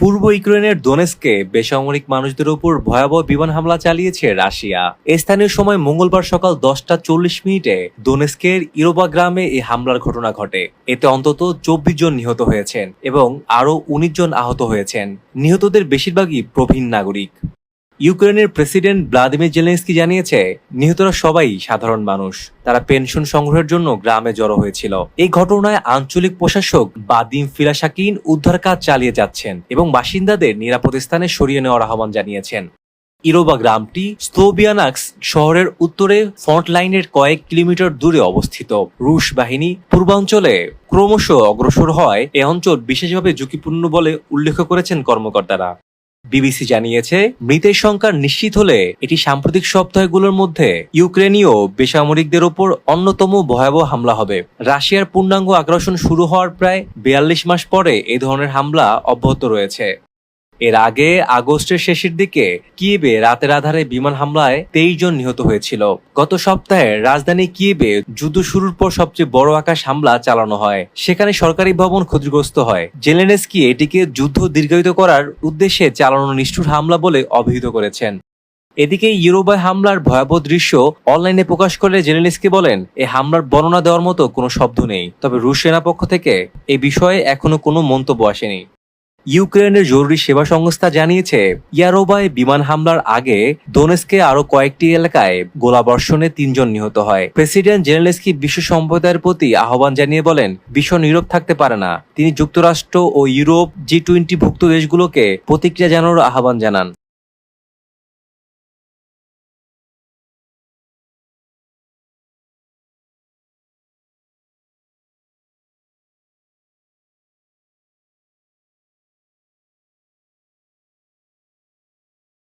পূর্ব ইউক্রেনের দোনেস্কে বেসামরিক মানুষদের উপর ভয়াবহ বিমান হামলা চালিয়েছে রাশিয়া। স্থানীয় সময় মঙ্গলবার সকাল দশটা চল্লিশ মিনিটে দোনেস্কের ইরোবা গ্রামে এই হামলার ঘটনা ঘটে। এতে অন্তত চব্বিশ জন নিহত হয়েছেন এবং আরও উনিশ জন আহত হয়েছেন। নিহতদের বেশিরভাগই প্রবীণ নাগরিক। ইউক্রেনের প্রেসিডেন্ট ভ্লাদিমির জেলেন্সকি জানিয়েছে, নিহতরা সবাই সাধারণ মানুষ। তারা পেনশন সংগ্রহের জন্য গ্রামে জড়ো হয়েছিল। এই ঘটনায় আঞ্চলিক প্রশাসক বাদিম ফিলাসাকিন উদ্ধার কাজ চালিয়ে যাচ্ছেন এবং বাসিন্দাদের নিরাপদ স্থানে সরিয়ে নেওয়ার আহ্বান জানিয়েছেন। ইরোবা গ্রামটি স্লোবিয়ানাক্স শহরের উত্তরে ফ্রন্ট লাইনের কয়েক কিলোমিটার দূরে অবস্থিত। রুশ বাহিনী পূর্বাঞ্চলে ক্রমশ অগ্রসর হয় এ অঞ্চল বিশেষভাবে ঝুঁকিপূর্ণ বলে উল্লেখ করেছেন কর্মকর্তারা। বিবিসি জানিয়েছে, মৃতের সংখ্যা নিশ্চিত হলে এটি সাম্প্রতিক সপ্তাহগুলোর মধ্যে ইউক্রেনীয় বেসামরিকদের ওপর অন্যতম ভয়াবহ হামলা হবে। রাশিয়ার পূর্ণাঙ্গ আগ্রাসন শুরু হওয়ার প্রায় বিয়াল্লিশ মাস পরে এ ধরনের হামলা অব্যাহত রয়েছে। এর আগে আগস্টের শেষের দিকে কিয়েবে রাতের আধারে বিমান হামলায় তেইশ জন নিহত হয়েছিল। গত সপ্তাহে রাজধানী কিয়েবে যুদ্ধ শুরুর পর সবচেয়ে বড় আকাশ হামলা চালানো হয়। সেখানে সরকারি ভবন ক্ষতিগ্রস্ত হয়। জেলেনেস্কি এটিকে যুদ্ধ দীর্ঘায়িত করার উদ্দেশ্যে চালানো নিষ্ঠুর হামলা বলে অভিহিত করেছেন। এদিকে ইউরোবায় হামলার ভয়াবহ দৃশ্য অনলাইনে প্রকাশ করে জেলেনিস্কি বলেন এই হামলার বর্ণনা দেওয়ার মতো কোনো শব্দ নেই। তবে রুশ সেনাপক্ষ থেকে এ বিষয়ে এখনও কোনো মন্তব্য আসেনি। ইউক্রেনের জরুরি সেবা সংস্থা জানিয়েছে, ইয়ারোবায় বিমান হামলার আগে দোনেস্কে আরও কয়েকটি এলাকায় গোলাবর্ষণে তিনজন নিহত হয়। প্রেসিডেন্ট জেনেলেস্কি বিশ্ব সম্প্রদায়ের প্রতি আহ্বান জানিয়ে বলেন, বিশ্ব নীরব থাকতে পারে না। তিনি যুক্তরাষ্ট্র ও ইউরোপ জি টোয়েন্টি ভুক্ত দেশগুলোকে প্রতিক্রিয়া জানানোর আহ্বান জানান।